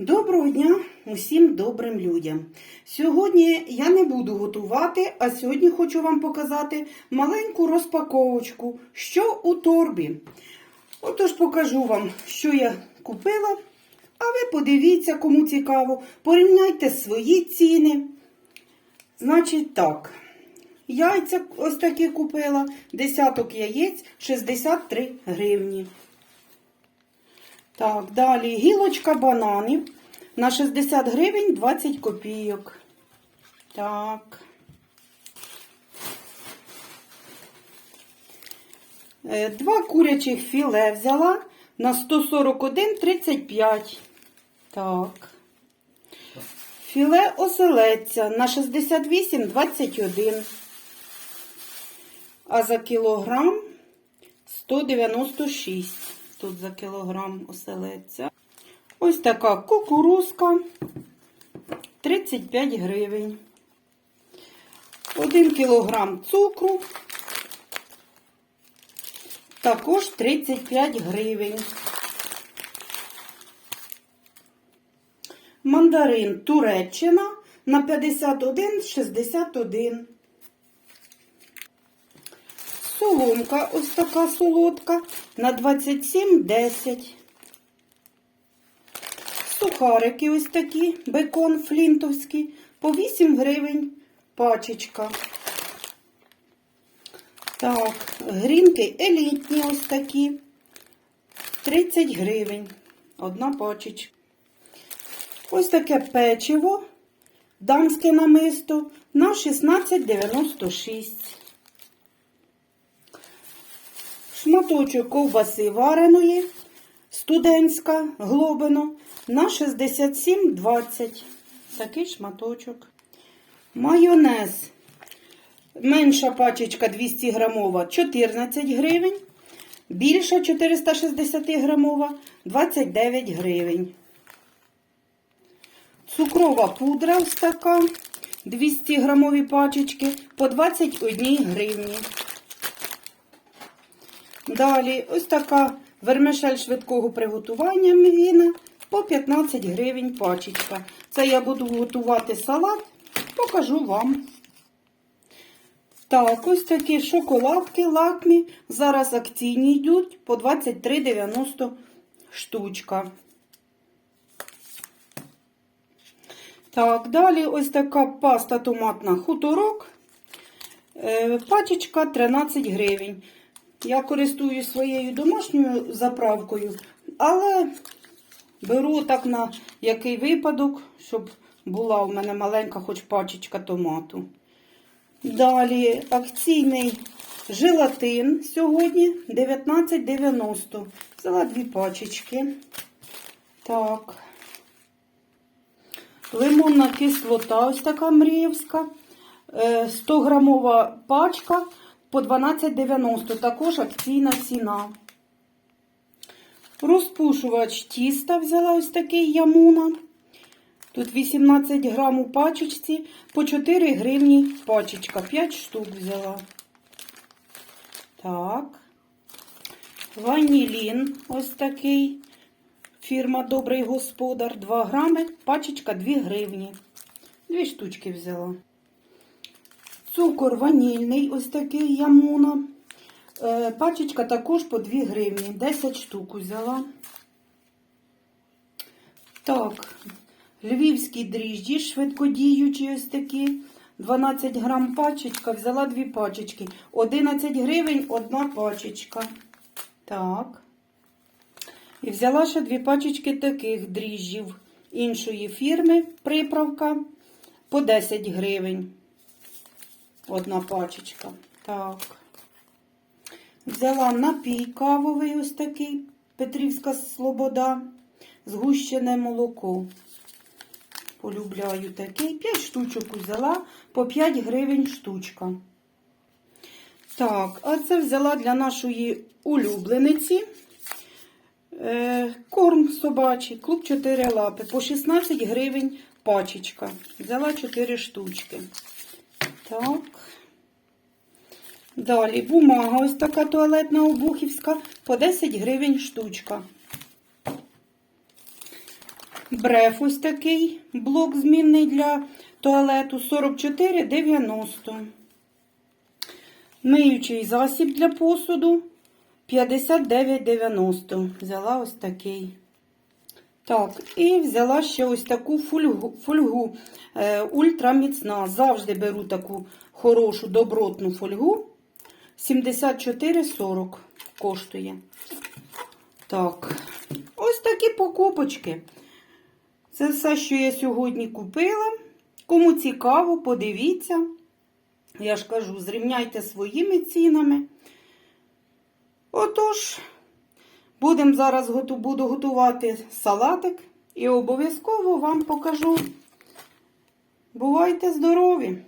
Доброго дня усім добрим людям. Сьогодні я не буду готувати, а сьогодні хочу вам показати маленьку розпаковочку, що у торбі. Отож покажу вам, що я купила. А ви подивіться, кому цікаво, порівняйте свої ціни. Значить так, яйця ось такі купила, десяток яєць 63 гривні. Так, далі гілочка бананів на 60 гривень 20 копійок. Так. Е, Два курячих філе взяла на 141,35. Так. Філе оселедця на 68,21. А за кілограм 196. Тут за кілограм оселедця. Ось така кукурузка 35 гривень. 1 кілограм цукру. Також 35 гривень. Мандарин Туреччина на 51,61. Соломка, ось така солодка на 27,10. Сухарики ось такі, бекон флінтовський, по 8 гривень пачечка. Так, грінки елітні ось такі. 30 гривень. Одна пачечка. Ось таке печиво, дамське намисто на 16,96. Шматочок ковбаси вареної, студентська, глобино, на 67,20. Такий шматочок. Майонез. Менша пачечка 200 грамова 14 гривень. Більша 460 грамова 29 гривень. Цукрова пудра ось така. 200 грамові пачечки по 21 гривні. Далі ось така вермишель швидкого приготування мівіна по 15 гривень пачечка. Це я буду готувати салат, покажу вам. Так, ось такі шоколадки лакмі. Зараз акційні йдуть по 23,90 штучка. Так, далі ось така паста томатна хуторок. Е, Пачечка 13 гривень. Я користуюсь своєю домашньою заправкою, але беру так на який випадок, щоб була у мене маленька хоч пачечка томату. Далі акційний желатин сьогодні 19,90. Взяла дві пачечки. Так. Лимонна кислота, ось така мріївська. Е, 100 грамова пачка по 12,90. Також акційна ціна. Розпушувач тіста взяла ось такий ямуна. Тут 18 грам у пачечці, по 4 гривні пачечка. 5 штук взяла. Так. Ванілін ось такий. Фірма Добрий Господар. 2 грами, пачечка 2 гривні. Дві штучки взяла. Цукор ванільний, ось такий ямуна. Е, Пачечка також по 2 гривні. 10 штук взяла. Так, львівські дріжджі, швидкодіючі ось такі. 12 грам пачечка, взяла дві пачечки. 11 гривень одна пачечка. Так. І взяла ще дві пачечки таких дріжджів іншої фірми, приправка по 10 гривень. Одна пачечка. Так. Взяла напій кавовий ось такий, Петрівська Слобода, згущене молоко. Полюбляю такий. 5 штучок взяла по 5 гривень штучка. Так, а це взяла для нашої улюблениці. Е, корм собачий, клуб 4 лапи, по 16 гривень пачечка. Взяла 4 штучки. Так. Далі бумага ось така туалетна обухівська по 10 гривень штучка. Бреф ось такий блок змінний для туалету 44,90. Миючий засіб для посуду 59,90. Взяла ось такий. Так, і взяла ще ось таку фольгу, фольгу е, ультраміцна. Завжди беру таку хорошу добротну фольгу. 74,40 коштує. Так, ось такі покупочки. Це все, що я сьогодні купила. Кому цікаво, подивіться. Я ж кажу, зрівняйте своїми цінами. Отож, будемо зараз буду готувати салатик і обов'язково вам покажу. Бувайте здорові!